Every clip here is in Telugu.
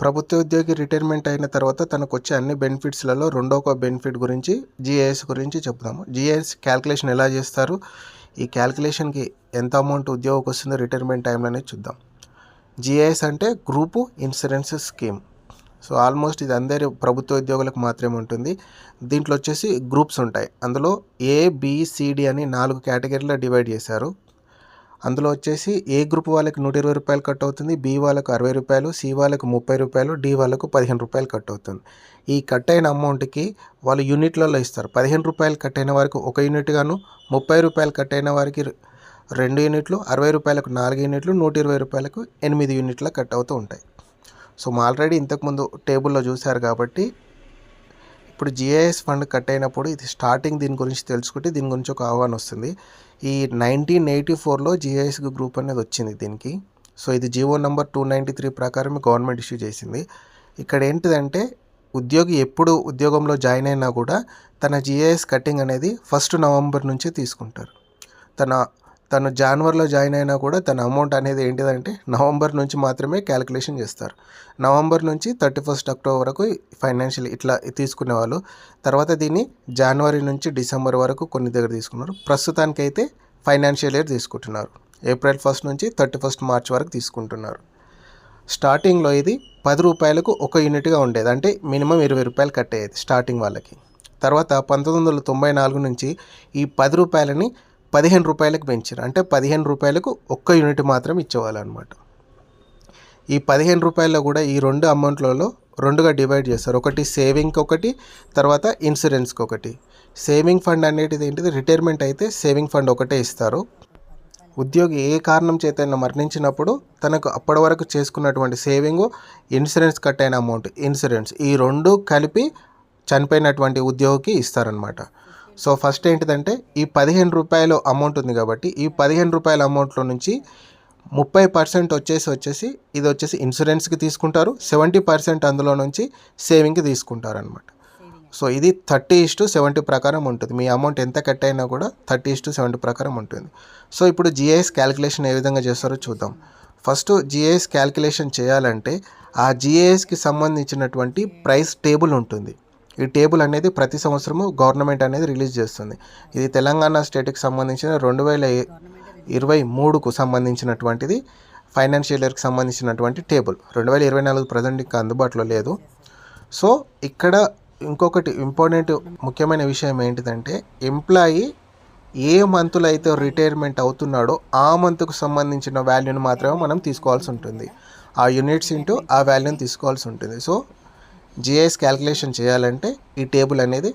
ప్రభుత్వ ఉద్యోగి రిటైర్మెంట్ అయిన తర్వాత తనకు వచ్చే అన్ని బెనిఫిట్స్లలో రెండో ఒక బెనిఫిట్ గురించి జిఏఎస్ గురించి చెప్దాము జిఏఎస్ క్యాల్కులేషన్ ఎలా చేస్తారు? ఈ క్యాల్కులేషన్కి ఎంత అమౌంట్ ఉద్యోగకు వస్తుందో రిటైర్మెంట్ టైంలోనే చూద్దాం. జిఏఎస్ అంటే group insurance scheme. So almost ఇది అందరి ప్రభుత్వ ఉద్యోగులకు మాత్రమే ఉంటుంది. దీంట్లో వచ్చేసి గ్రూప్స్ ఉంటాయి. అందులో ఏబిసిడి అని నాలుగు కేటగిరీలో డివైడ్ చేశారు. అందులో వచ్చేసి ఏ గ్రూప్ వాళ్ళకి నూట ఇరవై రూపాయలు కట్ అవుతుంది? బి వాళ్ళకు అరవై రూపాయలు సి వాళ్ళకు ముప్పై రూపాయలు డి వాళ్ళకు పదిహేను రూపాయలు కట్ అవుతుంది. ఈ కట్ అయిన అమౌంట్కి వాళ్ళు యూనిట్లలో ఇస్తారు. పదిహేను రూపాయలు కట్ అయిన వారికి ఒక యూనిట్ గాను ముప్పై రూపాయలు కట్ అయిన వారికి రెండు యూనిట్లు అరవై రూపాయలకు నాలుగు యూనిట్లు నూట ఇరవై రూపాయలకు ఎనిమిది యూనిట్ల కట్ అవుతూ ఉంటాయి. సో మా ఆల్రెడీ ఇంతకుముందు టేబుల్లో చూశారు కాబట్టి ఇప్పుడు జిఐఎస్ ఫండ్ కట్ అయినప్పుడు ఇది స్టార్టింగ్ దీని గురించి తెలుసుకుంటే దీని గురించి ఒక ఆహ్వానం వస్తుంది. ఈ నైన్టీన్ ఎయిటీ ఫోర్లో జిఐఎస్ గ్రూప్ అనేది వచ్చింది దీనికి. సో ఇది GO number two ninety three ప్రకారం గవర్నమెంట్ ఇష్యూ చేసింది. ఇక్కడ ఏంటిదంటే ఉద్యోగి ఎప్పుడు ఉద్యోగంలో జాయిన్ అయినా కూడా తన జిఐఎస్ కటింగ్ అనేది ఫస్ట్ నవంబర్ నుంచే తీసుకుంటారు. తన తను జాన్వరిలో జాయిన్ అయినా కూడా తన అమౌంట్ అనేది ఏంటిదంటే నవంబర్ నుంచి మాత్రమే క్యాలిక్యులేషన్ చేస్తారు. నవంబర్ నుంచి థర్టీ ఫస్ట్ అక్టోబర్ వరకు ఫైనాన్షియల్ ఇట్లా తీసుకునే వాళ్ళు. తర్వాత దీన్ని జనవరి నుంచి డిసెంబర్ వరకు కొన్ని దగ్గర తీసుకున్నారు. ప్రస్తుతానికైతే ఫైనాన్షియల్ ఇయర్ తీసుకుంటున్నారు. ఏప్రిల్ ఫస్ట్ నుంచి థర్టీ ఫస్ట్ మార్చ్ వరకు తీసుకుంటున్నారు. స్టార్టింగ్లో ఇది పది రూపాయలకు ఒక యూనిట్గా ఉండేది. అంటే మినిమం ఇరవై రూపాయలు కట్టేది స్టార్టింగ్ వాళ్ళకి. తర్వాత పంతొమ్మిది వందల తొంభై నాలుగు నుంచి ఈ పది రూపాయలని పదిహేను రూపాయలకు పెంచారు. అంటే పదిహేను రూపాయలకు ఒక్క యూనిట్ మాత్రం ఇచ్చేవాళ్ళు ఈ పదిహేను రూపాయల్లో కూడా ఈ రెండు అమౌంట్లలో రెండుగా డివైడ్ చేస్తారు. ఒకటి సేవింగ్కి ఒకటి తర్వాత ఇన్సూరెన్స్కి ఒకటి. సేవింగ్ ఫండ్ అనేది ఏంటిది? రిటైర్మెంట్ అయితే సేవింగ్ ఫండ్ ఒకటే ఇస్తారు. ఉద్యోగి ఏ కారణం చేతైనా మరణించినప్పుడు తనకు అప్పటి వరకు చేసుకున్నటువంటి సేవింగ్ ఇన్సూరెన్స్ కట్ అయిన అమౌంట్ ఇన్సూరెన్స్ ఈ రెండు కలిపి చనిపోయినటువంటి ఉద్యోగికి ఇస్తారనమాట. సో ఫస్ట్ ఏంటిదంటే ఈ పదిహేను రూపాయలు అమౌంట్ ఉంది కాబట్టి ఈ పదిహేను రూపాయల అమౌంట్లో నుంచి ముప్పై పర్సెంట్ వచ్చేసి వచ్చేసి ఇది వచ్చేసి ఇన్సూరెన్స్కి తీసుకుంటారు. సెవెంటీ పర్సెంట్ అందులో నుంచి సేవింగ్కి తీసుకుంటారు అనమాట సో ఇది థర్టీ ఇస్ టు సెవెంటీ ప్రకారం ఉంటుంది. మీ అమౌంట్ ఎంత కట్ అయినా కూడా థర్టీ ఇస్ టు సెవెంటీ ప్రకారం ఉంటుంది. సో ఇప్పుడు జిఐఎస్ క్యాలిక్యులేషన్ ఏ విధంగా చేస్తారో చూద్దాం. ఫస్ట్ జిఐఎస్ క్యాలిక్యులేషన్ చేయాలంటే ఆ జిఐఎస్కి సంబంధించినటువంటి ప్రైస్ టేబుల్ ఉంటుంది. ఈ టేబుల్ అనేది ప్రతి సంవత్సరము గవర్నమెంట్ అనేది రిలీజ్ చేస్తుంది. ఇది తెలంగాణ స్టేట్కి సంబంధించిన రెండు వేల ఇరవై మూడుకు సంబంధించినటువంటిది ఫైనాన్షియల్ ఇయర్కి సంబంధించినటువంటి టేబుల్. రెండు వేల ఇరవై నాలుగు ప్రజెంట్ ఇంకా అందుబాటులో లేదు. సో ఇక్కడ ఇంకొకటి ఇంపార్టెంట్ ముఖ్యమైన విషయం ఏంటిదంటే ఎంప్లాయీ ఏ మంత్లో అయితే రిటైర్మెంట్ అవుతున్నాడో ఆ మంత్కు సంబంధించిన వాల్యూని మాత్రమే మనం తీసుకోవాల్సి ఉంటుంది. ఆ యూనిట్స్ ఇంటూ ఆ వాల్యూని తీసుకోవాల్సి ఉంటుంది. సో జిఐఎస్ క్యాల్కులేషన్ చేయాలంటే ఈ టేబుల్ అనేది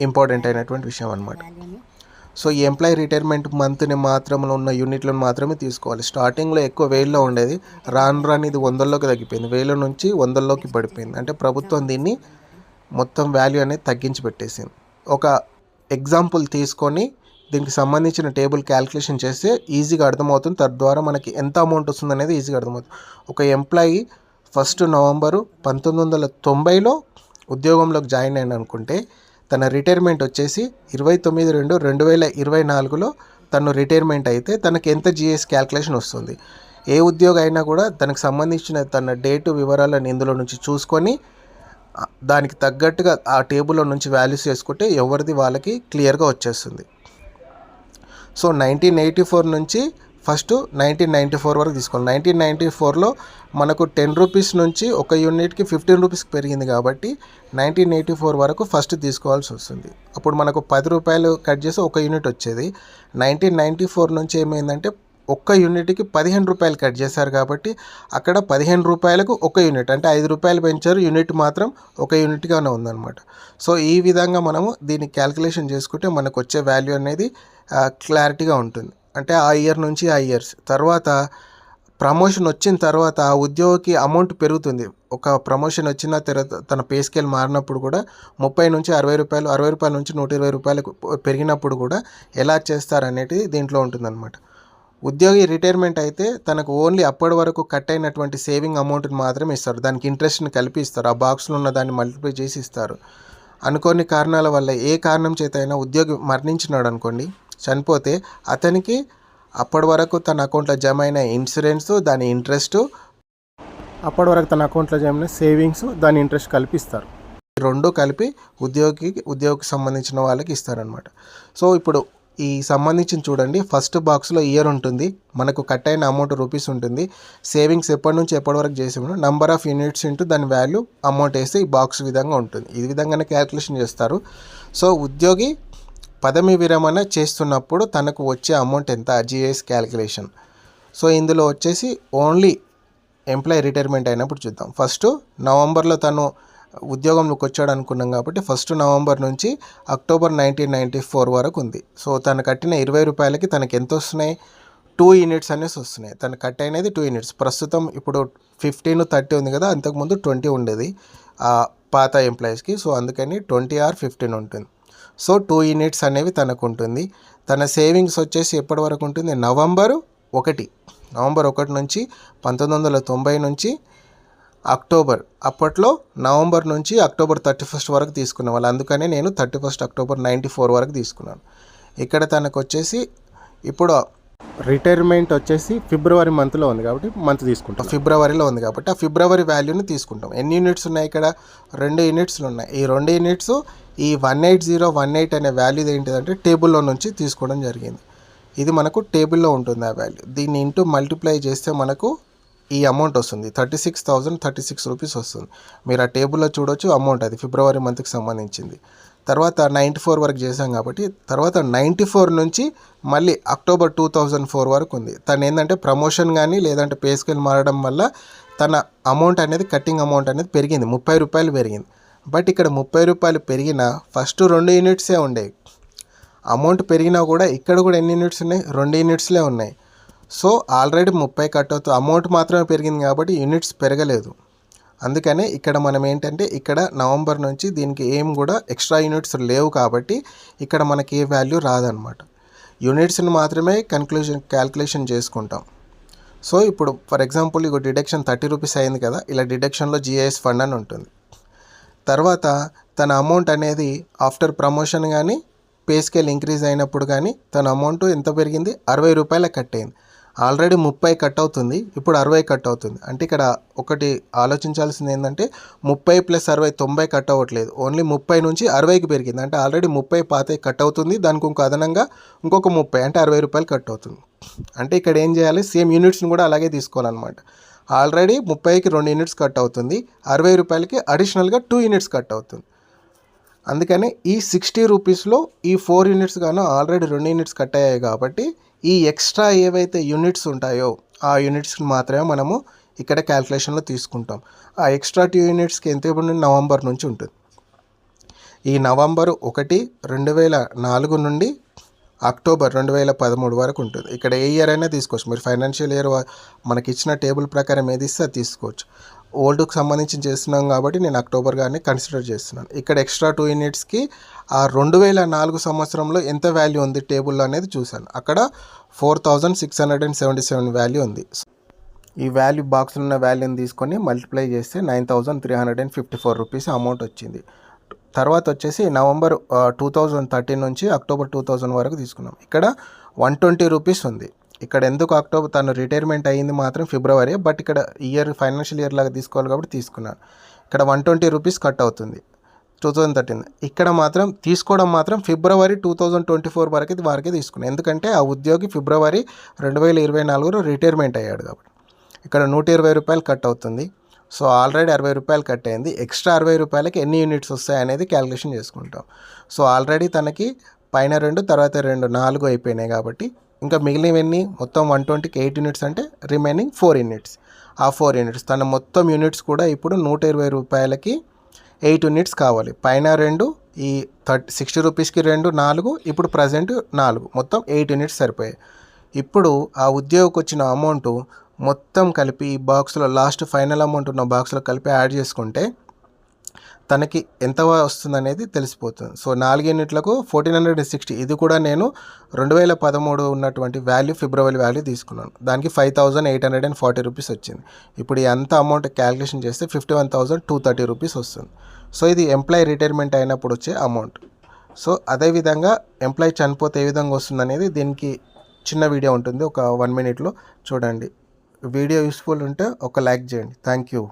ఇంపార్టెంట్ అయినటువంటి విషయం అనమాట సో ఈ ఎంప్లాయీ రిటైర్మెంట్ మంత్ని మాత్రంలో ఉన్న యూనిట్లను మాత్రమే తీసుకోవాలి. స్టార్టింగ్లో ఎక్కువ వేల్లో ఉండేది రాను రాని ఇది వందల్లోకి తగ్గిపోయింది. వేల నుంచి వందల్లోకి పడిపోయింది. అంటే ప్రభుత్వం దీన్ని మొత్తం వాల్యూ అనేది తగ్గించి పెట్టేసింది. ఒక ఎగ్జాంపుల్ తీసుకొని దీనికి సంబంధించిన టేబుల్ క్యాల్కులేషన్ చేస్తే ఈజీగా అర్థమవుతుంది. తద్వారా మనకి ఎంత అమౌంట్ వస్తుంది అనేది ఈజీగా అర్థమవుతుంది. ఒక ఎంప్లాయీ ఫస్ట్ నవంబరు పంతొమ్మిది వందల తొంభైలో ఉద్యోగంలోకి జాయిన్ అయిన అనుకుంటే తన రిటైర్మెంట్ వచ్చేసి ఇరవై తొమ్మిది రెండు రెండు వేల ఇరవై నాలుగులో తను రిటైర్మెంట్ అయితే తనకి ఎంత జిఎస్ క్యాల్కులేషన్ వస్తుంది? ఏ ఉద్యోగం అయినా కూడా తనకు సంబంధించిన తన డేటు వివరాలను ఇందులో నుంచి చూసుకొని దానికి తగ్గట్టుగా ఆ టేబుల్లో నుంచి వాల్యూస్ చేసుకుంటే ఎవరిది వాళ్ళకి క్లియర్గా వచ్చేస్తుంది. సో నైన్టీన్ ఎయిటీ ఫోర్ నుంచి ఫస్ట్ నైన్టీన్ నైంటీ ఫోర్ వరకు తీసుకోండి నైన్టీన్ నైంటీ ఫోర్లో మనకు టెన్ రూపీస్ నుంచి ఒక యూనిట్కి ఫిఫ్టీన్ రూపీస్కి పెరిగింది కాబట్టి నైన్టీన్ ఎయిటీ ఫోర్ వరకు ఫస్ట్ తీసుకోవాల్సి వస్తుంది. అప్పుడు మనకు పది రూపాయలు కట్ చేసి ఒక యూనిట్ వచ్చేది. నైన్టీన్ నైంటీ ఫోర్ నుంచి ఏమైందంటే ఒక్క యూనిట్కి పదిహేను రూపాయలు కట్ చేశారు కాబట్టి అక్కడ పదిహేను రూపాయలకు ఒక యూనిట్ అంటే ఐదు రూపాయలు పెంచారు. యూనిట్ మాత్రం ఒక యూనిట్గానే ఉందన్నమాట. సో ఈ విధంగా మనము దీన్ని క్యాల్కులేషన్ చేసుకుంటే మనకు వచ్చే వాల్యూ అనేది క్లారిటీగా ఉంటుంది. అంటే ఆ ఇయర్ నుంచి ఆ ఇయర్స్ తర్వాత ప్రమోషన్ వచ్చిన తర్వాత ఆ ఉద్యోగికి అమౌంట్ పెరుగుతుంది. ఒక ప్రమోషన్ వచ్చిన తర్వాత తన పే స్కేల్ మారినప్పుడు కూడా ముప్పై నుంచి అరవై రూపాయలు అరవై రూపాయల నుంచి నూట ఇరవై రూపాయలకు పెరిగినప్పుడు కూడా ఎలా చేస్తారనేది దీంట్లో ఉంటుందన్నమాట. ఉద్యోగి రిటైర్మెంట్ అయితే తనకు ఓన్లీ అప్పటి వరకు కట్ అయినటువంటి సేవింగ్ అమౌంట్ని మాత్రమే ఇస్తారు. దానికి ఇంట్రెస్ట్ని కలిపి ఇస్తారు. ఆ బాక్స్లో ఉన్న దాన్ని మల్టిప్లై చేసి ఇస్తారు. అనుకోని కారణాల వల్ల ఏ కారణం చేత అయినా ఉద్యోగి మరణించినాడు అనుకోండి చనిపోతే అతనికి అప్పటి వరకు తన అకౌంట్లో జమ అయిన ఇన్సూరెన్స్ దాని ఇంట్రెస్ట్ అప్పటి వరకు తన అకౌంట్లో చేయమని సేవింగ్స్ దాని ఇంట్రెస్ట్ కల్పిస్తారు. ఈ రెండు కలిపి ఉద్యోగికి ఉద్యోగికి సంబంధించిన వాళ్ళకి ఇస్తారనమాట సో ఇప్పుడు ఈ సంబంధించిన చూడండి ఫస్ట్ బాక్స్లో ఇయర్ ఉంటుంది మనకు కట్ అయిన అమౌంట్ రూపీస్ ఉంటుంది సేవింగ్స్ ఎప్పటి నుంచి ఎప్పటి వరకు చేసామో నంబర్ ఆఫ్ యూనిట్స్ ఇంటూ దాని వాల్యూ అమౌంట్ వేస్తే ఈ బాక్స్ విధంగా ఉంటుంది. ఈ విధంగానే క్యాల్కులేషన్ చేస్తారు. సో ఉద్యోగి పదవి విరమణ చేస్తున్నప్పుడు తనకు వచ్చే అమౌంట్ ఎంత? జిఎస్ క్యాలిక్యులేషన్ సో ఇందులో వచ్చేసి ఓన్లీ ఎంప్లాయీ రిటైర్మెంట్ అయినప్పుడు చూద్దాం. ఫస్ట్ నవంబర్లో తను ఉద్యోగంలోకి వచ్చాడు అనుకున్నాం కాబట్టి ఫస్ట్ నవంబర్ నుంచి అక్టోబర్ నైన్టీన్ నైంటీ ఫోర్ వరకు ఉంది. సో తను కట్టిన ఇరవై రూపాయలకి తనకి ఎంత వస్తున్నాయి? టూ యూనిట్స్ అనేసి వస్తున్నాయి. తను కట్ అయినది టూ యూనిట్స్. ప్రస్తుతం ఇప్పుడు ఫిఫ్టీన్ థర్టీ ఉంది కదా అంతకుముందు ట్వంటీ ఉండేది ఆ పాత ఎంప్లాయీస్కి. సో అందుకని ట్వంటీ ఆర్ ఫిఫ్టీన్ ఉంటుంది. సో టూ యూనిట్స్ అనేవి తనకు ఉంటుంది తన సేవింగ్స్ వచ్చేసి ఎప్పటి వరకు ఉంటుంది? నవంబరు ఒకటి. నవంబర్ ఒకటి నుంచి పంతొమ్మిది వందల తొంభై నుంచి అక్టోబర్. అప్పట్లో నవంబర్ నుంచి అక్టోబర్ థర్టీ ఫస్ట్ వరకు తీసుకునే వాళ్ళు అందుకనే నేను thirty first October ninety four వరకు తీసుకున్నాను. ఇక్కడ తనకు వచ్చేసి ఇప్పుడు రిటైర్మెంట్ వచ్చేసి ఫిబ్రవరి మంత్లో ఉంది కాబట్టి మంత్ తీసుకుంటాం. ఫిబ్రవరిలో ఉంది కాబట్టి ఆ ఫిబ్రవరి వాల్యూని తీసుకుంటాం. ఎన్ని యూనిట్స్ ఉన్నాయి ఇక్కడ? రెండు యూనిట్స్లు ఉన్నాయి. ఈ రెండు యూనిట్స్ ఈ one eight zero one eight అనే వాల్యూ ఏంటిదంటే టేబుల్లో నుంచి తీసుకోవడం జరిగింది. ఇది మనకు టేబుల్లో ఉంటుంది ఆ వాల్యూ. దీన్ని ఇంటూ మల్టిప్లై చేస్తే మనకు ఈ అమౌంట్ వస్తుంది. Thirty six thousand thirty six rupees వస్తుంది. మీరు ఆ టేబుల్లో చూడొచ్చు అమౌంట్ అది ఫిబ్రవరి మంత్కి సంబంధించింది. తర్వాత నైంటీ ఫోర్ వరకు చేశాం కాబట్టి తర్వాత నైంటీ ఫోర్ నుంచి మళ్ళీ అక్టోబర్ టూ థౌజండ్ ఫోర్ వరకు ఉంది. తను ఏంటంటే ప్రమోషన్ కానీ లేదంటే పే స్కేల్ మారడం వల్ల తన అమౌంట్ అనేది కట్టింగ్ అమౌంట్ అనేది పెరిగింది. ముప్పై రూపాయలు పెరిగింది. బట్ ఇక్కడ ముప్పై రూపాయలు పెరిగిన ఫస్ట్ రెండు యూనిట్సే ఉండేవి అమౌంట్ పెరిగినా కూడా ఇక్కడ కూడా ఎన్ని యూనిట్స్ ఉన్నాయి? రెండు యూనిట్స్లే ఉన్నాయి. సో ఆల్రెడీ ముప్పై కట్ అవుతుంది అమౌంట్ మాత్రమే పెరిగింది కాబట్టి యూనిట్స్ పెరగలేదు. అందుకనే ఇక్కడ మనం ఏంటంటే ఇక్కడ నవంబర్ నుంచి దీనికి ఏం కూడా ఎక్స్ట్రా యూనిట్స్ లేవు కాబట్టి ఇక్కడ మనకి ఏ వాల్యూ రాదనమాట. యూనిట్స్ని మాత్రమే కన్క్లూజన్ క్యాల్కులేషన్ చేసుకుంటాం. సో ఇప్పుడు ఫర్ ఎగ్జాంపుల్ ఇక డిడక్షన్ థర్టీ రూపీస్ అయింది కదా ఇలా డిడక్షన్లో జిఐఎస్ ఫండ్ అని ఉంటుంది. తర్వాత తన అమౌంట్ అనేది ఆఫ్టర్ ప్రమోషన్ కానీ పే స్కేల్ ఇంక్రీజ్ అయినప్పుడు కానీ తన అమౌంట్ ఎంత పెరిగింది? అరవై రూపాయల కట్ అయింది. ఆల్రెడీ ముప్పై కట్ అవుతుంది ఇప్పుడు అరవై కట్ అవుతుంది. అంటే ఇక్కడ ఒకటి ఆలోచించాల్సింది ఏంటంటే ముప్పై ప్లస్ అరవై తొంభై కట్ అవ్వట్లేదు. ఓన్లీ ముప్పై నుంచి అరవైకి పెరిగింది. అంటే ఆల్రెడీ ముప్పై పాత కట్ అవుతుంది. దానికి ఇంకో అదనంగా ఇంకొక ముప్పై అంటే అరవై రూపాయలు కట్ అవుతుంది. అంటే ఇక్కడ ఏం చేయాలి? సేమ్ యూనిట్స్ని కూడా అలాగే తీసుకోవాలన్నమాట. ఆల్రెడీ ముప్పైకి రెండు యూనిట్స్ కట్ అవుతుంది. అరవై రూపాయలకి అడిషనల్గా టూ యూనిట్స్ కట్ అవుతుంది. అందుకని ఈ సిక్స్టీ రూపీస్లో ఈ ఫోర్ యూనిట్స్ గాను ఆల్రెడీ రెండు యూనిట్స్ కట్ అయ్యాయి కాబట్టి ఈ ఎక్స్ట్రా ఏవైతే యూనిట్స్ ఉంటాయో ఆ యూనిట్స్ని మాత్రమే మనము ఇక్కడ క్యాల్కులేషన్లో తీసుకుంటాం. ఆ ఎక్స్ట్రా టూ యూనిట్స్కి ఎంత ఇప్పుడు నవంబర్ నుంచి ఉంటుంది. ఈ నవంబర్ ఒకటి రెండు వేల నాలుగు నుండి అక్టోబర్ రెండు వేల పదమూడు వరకు ఉంటుంది. ఇక్కడ ఏ ఇయర్ అయినా తీసుకోవచ్చు. మీరు ఫైనాన్షియల్ ఇయర్ మనకి ఇచ్చిన టేబుల్ ప్రకారం ఏది ఇస్తే అది తీసుకోవచ్చు. ఓల్డ్కి సంబంధించి చేస్తున్నాం కాబట్టి నేను అక్టోబర్ కానీ కన్సిడర్ చేస్తున్నాను. ఇక్కడ ఎక్స్ట్రా టూ యూనిట్స్కి ఆ రెండు వేల నాలుగు సంవత్సరంలో ఎంత వాల్యూ ఉంది టేబుల్లో అనేది చూశాను. అక్కడ four thousand six hundred and seventy seven value ఉంది. ఈ వాల్యూ బాక్స్లో ఉన్న వాల్యూని తీసుకొని మల్టిప్లై చేస్తే nine thousand three hundred and fifty four rupees amount వచ్చింది. తర్వాత వచ్చేసి నవంబర్ టూ థౌజండ్ థర్టీన్ నుంచి అక్టోబర్ టూ థౌజండ్ వరకు తీసుకున్నాం. ఇక్కడ వన్ ట్వంటీ రూపీస్ ఉంది. ఇక్కడ ఎందుకు అక్టోబర్ తను రిటైర్మెంట్ అయ్యింది మాత్రం ఫిబ్రవరి బట్ ఇక్కడ ఇయర్ ఫైనాన్షియల్ ఇయర్ లాగా తీసుకోవాలి కాబట్టి తీసుకున్నాను. ఇక్కడ వన్ ట్వంటీ రూపీస్ కట్ అవుతుంది. టూ థౌజండ్ థర్టీన్ ఇక్కడ మాత్రం తీసుకోవడం మాత్రం ఫిబ్రవరి టూ థౌజండ్ ట్వంటీ ఫోర్ వరకు వారికి తీసుకున్నాను ఎందుకంటే ఆ ఉద్యోగి ఫిబ్రవరి రెండు వేల ఇరవై నాలుగులో రిటైర్మెంట్ అయ్యాడు కాబట్టి. ఇక్కడ నూట ఇరవై రూపాయలు కట్ అవుతుంది. సో ఆల్రెడీ అరవై రూపాయలు కట్ అయింది. ఎక్స్ట్రా అరవై రూపాయలకి ఎన్ని యూనిట్స్ వస్తాయి అనేది క్యాలిక్యులేషన్ చేసుకుంటాం. సో ఆల్రెడీ తనకి పైన రెండు తర్వాత రెండు నాలుగు అయిపోయినాయి కాబట్టి. ఇంకా మిగిలినవన్నీ మొత్తం వన్ ట్వంటీకి ఎయిట్ యూనిట్స్ అంటే రిమైనింగ్ ఫోర్ యూనిట్స్ ఆ ఫోర్ యూనిట్స్ తన మొత్తం యూనిట్స్ కూడా ఇప్పుడు నూట ఇరవై రూపాయలకి ఎయిట్ యూనిట్స్ కావాలి. పైన రెండు ఈ థర్టీ సిక్స్టీ రూపీస్కి రెండు నాలుగు ఇప్పుడు ప్రజెంట్ నాలుగు. మొత్తం ఎయిట్ యూనిట్స్ సరిపోయాయి. ఇప్పుడు ఆ ఉద్యోగికి వచ్చిన అమౌంట్ మొత్తం కలిపి ఈ బాక్స్లో లాస్ట్ ఫైనల్ అమౌంట్ ఉన్న బాక్స్లో కలిపి యాడ్ చేసుకుంటే తనకి ఎంత వస్తుంది అనేది తెలిసిపోతుంది. సో నాలుగు యూనిట్లకు ఫోర్టీన్ హండ్రెడ్ సిక్స్టీ. ఇది కూడా నేను రెండు వేల పదమూడు ఉన్నటువంటి వాల్యూ ఫిబ్రవరి వాల్యూ తీసుకున్నాను. దానికి five thousand eight hundred and forty rupees వచ్చింది. ఇప్పుడు ఎంత అంత అమౌంట్ క్యాలిక్యులేషన్ చేస్తే fifty one thousand two thirty rupees వస్తుంది. సో ఇది ఎంప్లాయీ రిటైర్మెంట్ అయినప్పుడు వచ్చే అమౌంట్. సో అదేవిధంగా ఎంప్లాయీ చనిపోతే ఏ విధంగా వస్తుంది అనేది దీనికి చిన్న వీడియో ఉంటుంది. ఒక వన్ మినిట్లో చూడండి. వీడియో యూస్ఫుల్ ఉంటే ఒక లైక్ చేయండి. Thank you.